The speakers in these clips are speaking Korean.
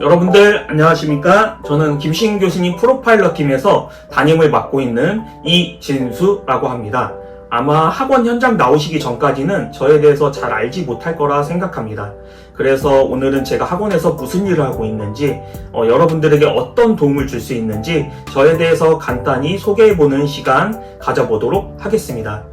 여러분들 안녕하십니까? 저는 김신 교수님 프로파일러 팀에서 담임을 맡고 있는 이진수라고 합니다. 아마 학원 현장 나오시기 전까지는 저에 대해서 잘 알지 못할 거라 생각합니다. 그래서 오늘은 제가 학원에서 무슨 일을 하고 있는지, 어, 여러분들에게 어떤 도움을 줄 수 있는지 저에 대해서 간단히 소개해보는 시간 가져보도록 하겠습니다.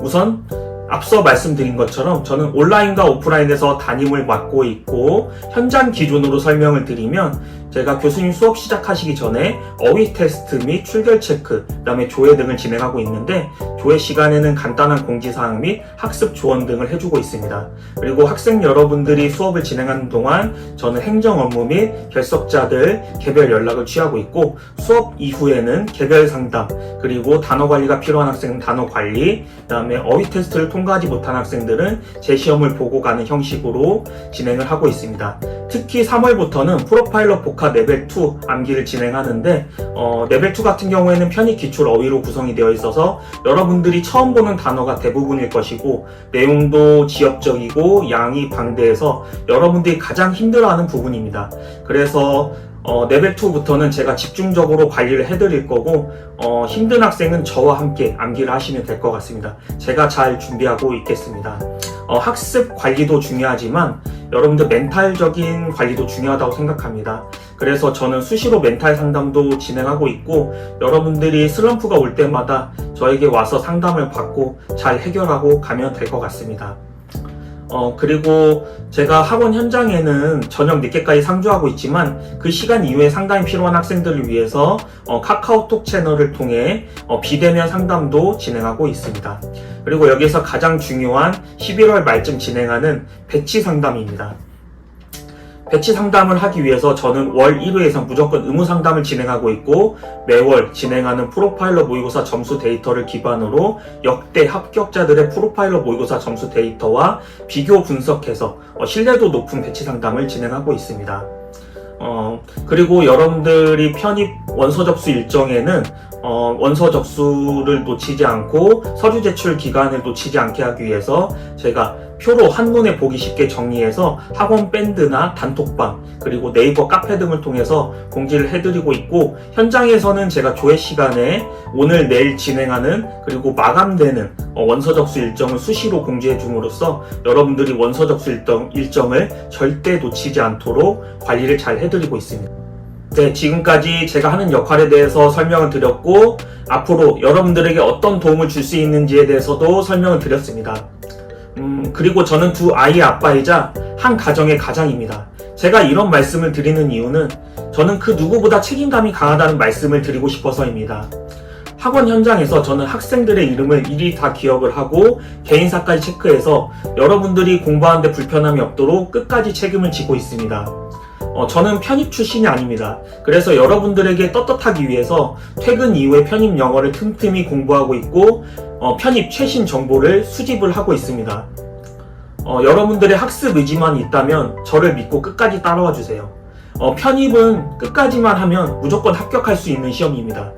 우선 앞서 말씀드린 것처럼 저는 온라인과 오프라인에서 담임을 맡고 있고 현장 기준으로 설명을 드리면 제가 교수님 수업 시작하시기 전에 어휘 테스트 및 출결 체크, 그다음에 조회 등을 진행하고 있는데 조회 시간에는 간단한 공지사항 및 학습 조언 등을 해주고 있습니다. 그리고 학생 여러분들이 수업을 진행하는 동안 저는 행정 업무 및 결석자들 개별 연락을 취하고 있고 수업 이후에는 개별 상담 그리고 단어 관리가 필요한 학생은 단어 관리, 그다음에 어휘 테스트를 통과하지 못한 학생들은 재시험을 보고 가는 형식으로 진행을 하고 있습니다. 특히 3월부터는 프로파일러 복합 레벨 2 암기를 진행하는데 어, 레벨 2 같은 경우에는 편입 기출 어휘로 구성이 되어 있어서 여러분들이 처음 보는 단어가 대부분일 것이고 내용도 지역적이고 양이 방대해서 여러분들이 가장 힘들어하는 부분입니다. 그래서 어, 레벨 2부터는 제가 집중적으로 관리를 해드릴 거고 어, 힘든 학생은 저와 함께 암기를 하시면 될 것 같습니다. 제가 잘 준비하고 있겠습니다. 어, 학습 관리도 중요하지만 여러분들 멘탈적인 관리도 중요하다고 생각합니다. 그래서 저는 수시로 멘탈 상담도 진행하고 있고 여러분들이 슬럼프가 올 때마다 저에게 와서 상담을 받고 잘 해결하고 가면 될 것 같습니다. 어, 그리고 제가 학원 현장에는 저녁 늦게까지 상주하고 있지만 그 시간 이후에 상담이 필요한 학생들을 위해서 어, 카카오톡 채널을 통해 어, 비대면 상담도 진행하고 있습니다. 그리고 여기서 가장 중요한 11월 말쯤 진행하는 배치 상담입니다. 배치 상담을 하기 위해서 저는 월 1회에서 무조건 의무 상담을 진행하고 있고 매월 진행하는 프로파일러 모의고사 점수 데이터를 기반으로 역대 합격자들의 프로파일러 모의고사 점수 데이터와 비교 분석해서 어, 신뢰도 높은 배치 상담을 진행하고 있습니다. 어, 그리고 여러분들이 편입 원서 접수 일정에는 어, 원서 접수를 놓치지 않고 서류 제출 기간을 놓치지 않게 하기 위해서 제가 표로 한눈에 보기 쉽게 정리해서 학원 밴드나 단톡방 그리고 네이버 카페 등을 통해서 공지를 해드리고 있고 현장에서는 제가 조회 시간에 오늘 내일 진행하는 그리고 마감되는 어, 원서 접수 일정을 수시로 공지해 줌으로써 여러분들이 원서 접수 일정, 일정을 절대 놓치지 않도록 관리를 잘 해드리고 있습니다. 네, 지금까지 제가 하는 역할에 대해서 설명을 드렸고, 앞으로 여러분들에게 어떤 도움을 줄 수 있는지에 대해서도 설명을 드렸습니다. 음, 그리고 저는 두 아이의 아빠이자 한 가정의 가장입니다. 제가 이런 말씀을 드리는 이유는 저는 그 누구보다 책임감이 강하다는 말씀을 드리고 싶어서입니다. 학원 현장에서 저는 학생들의 이름을 일일이 다 기억을 하고 개인사까지 체크해서 여러분들이 공부하는데 불편함이 없도록 끝까지 책임을 지고 있습니다. 어, 저는 편입 출신이 아닙니다. 그래서 여러분들에게 떳떳하기 위해서 퇴근 이후에 편입 영어를 틈틈이 공부하고 있고 어, 편입 최신 정보를 수집을 하고 있습니다. 어, 여러분들의 학습 의지만 있다면 저를 믿고 끝까지 따라와 주세요. 어, 편입은 끝까지만 하면 무조건 합격할 수 있는 시험입니다.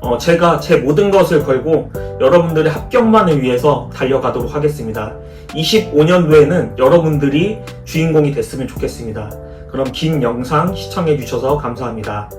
어, 제가 제 모든 것을 걸고 여러분들의 합격만을 위해서 달려가도록 하겠습니다. 25년도에는 여러분들이 주인공이 됐으면 좋겠습니다. 그럼 긴 영상 시청해 주셔서 감사합니다.